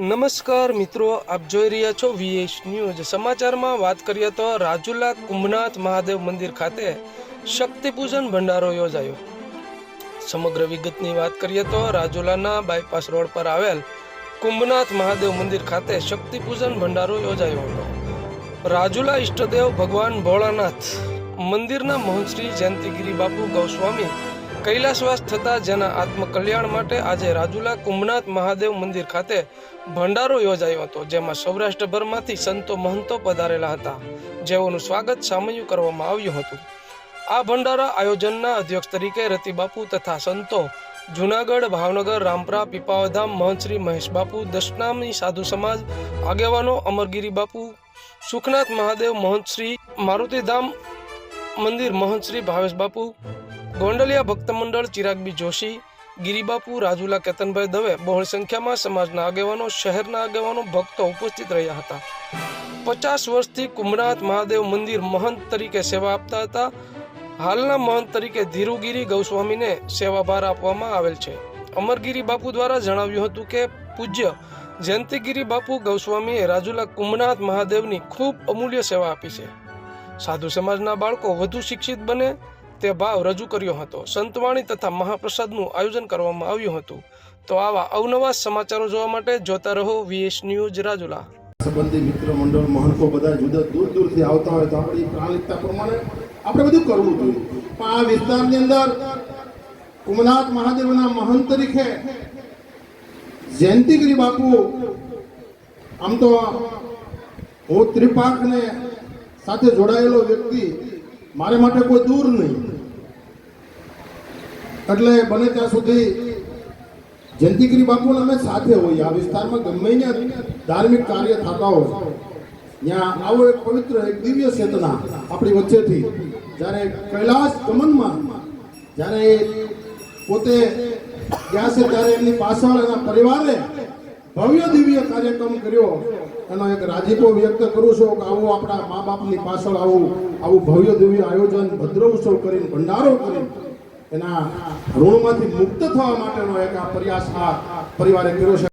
નમસ્કાર મિત્રો, આપ જોઈ રહ્યા છો વીએસ ન્યૂઝ સમાચારમાં વાત કરીએ તો રાજુલા કુંભનાથ મહાદેવ મંદિર ખાતે શક્તિપૂજન ભંડારો યોજાયો. સમગ્ર વિગતની વાત કરીએ તો રાજુલાના બાયપાસ રોડ પર આવેલ કુંભનાથ મહાદેવ મંદિર ખાતે શક્તિપૂજન ભંડારો યોજાયો હતો. રાજુલા ઈષ્ટદેવ ભગવાન ભોળાનાથ મંદિરના મહંશ્રી જયંતિગીરી બાપુ ગૌસ્વામી કૈલાસવાસ થતા જેના આત્મકલ્યાણ માટે આજે રાજુલા કુંભનાથ મહાદેવ મંદિર ખાતે ભંડારો યોજાયો હતો, જેમાં સૌરાષ્ટ્રભરમાંથી સંતો મહંતો પધારેલા હતા. જેઓનું સ્વાગત સામયું કરવામાં આવ્યું હતું. આ ભંડારા આયોજનના અધ્યક્ષ તરીકે રતિબાપુ તથા સંતો જુનાગઢ, ભાવનગર, રામપરા, પીપાવધામ મહંશ્રી મહેશ બાપુ દશનામી સાધુ સમાજ, આગેવાનો અમરગીરી બાપુ, સુખનાથ મહાદેવ, મહંત શ્રી મારુતિધામ મંદિર, મહંત શ્રી ભાવેશ બાપુ ગોંડલિયા ભક્ત મંડળ ચિરાગબી જોશી, ગિરિબાપુ, રાજુલા કેતનભાઈ દવે બહોળ સંખ્યામાં સમાજના આગેવાનો, શહેરના આગેવાનો, ભક્તો ઉપસ્થિત રહ્યા હતા. પચાસ વર્ષથી કુમરાત મહાદેવ મંદિર મહંત તરીકે સેવા આપતા હતા. હાલના મહંત તરીકે ધીરુગીરી ગૌસ્વામીને સેવાભાર આપવામાં આવેલ છે. અમરગીરી બાપુ દ્વારા જણાવ્યું હતું કે, પૂજ્ય જયંતિગીરી બાપુ ગૌસ્વામીએ રાજુલા કુંભનાથ મહાદેવની ખૂબ અમૂલ્ય સેવા આપી છે. સાધુ સમાજના બાળકો વધુ શિક્ષિત બને તે ભાવ રજૂ કર્યો હતો. સંતવાણી તથા મહાપ્રસાદનું આયોજન કરવામાં આવ્યું હતું. તો આવા અવનવા સમાચારો જોવા માટે જોતા રહો વીએસ ન્યૂઝ રાજુલા. સંબંધી મિત્ર મંડળ મહંતો બધા જુદા દૂર દૂરથી આવતા હોય તો આપણી પ્રાણિકતા પ્રમાણે આપણે બધું કરવું જોઈએ. પણ આ વિસ્તારની અંદર કુમનાથ મહાદેવના મહંત તરીકે જયંતિગીરી બાપુ, આમ તો હું ત્રિપાઠને સાથે જોડાયેલો વ્યક્તિ મારે માટે કોઈ દૂર નહીં. એટલે બને ત્યાં સુધી જયંતિગીરી બાપુને અમે સાથે હોઈએ. આ વિસ્તારમાં ગમે ત્યાં ધાર્મિક કાર્ય થતા હોય. ત્યાં આવો એક પવિત્ર, એક દિવ્ય ચેતના આપણી વચ્ચેથી. જ્યારે કૈલાસ ગમનમાં, જ્યારે પોતે ગયા છે ત્યારે એમની પાછળ એના પરિવારે ભવ્ય દિવ્ય કાર્યક્રમ કર્યો. એનો એક રાજીપો વ્યક્ત કરું છું કે આવું આપણા મા બાપની પાછળ આવું આવું ભવ્ય દિવ્ય આયોજન ભદ્ર ઉત્સવ કરીને, ભંડારો કરીને, એના ઋણમાંથી મુક્ત થવા માટેનો એક આ પ્રયાસ આ પરિવારે કર્યો છે.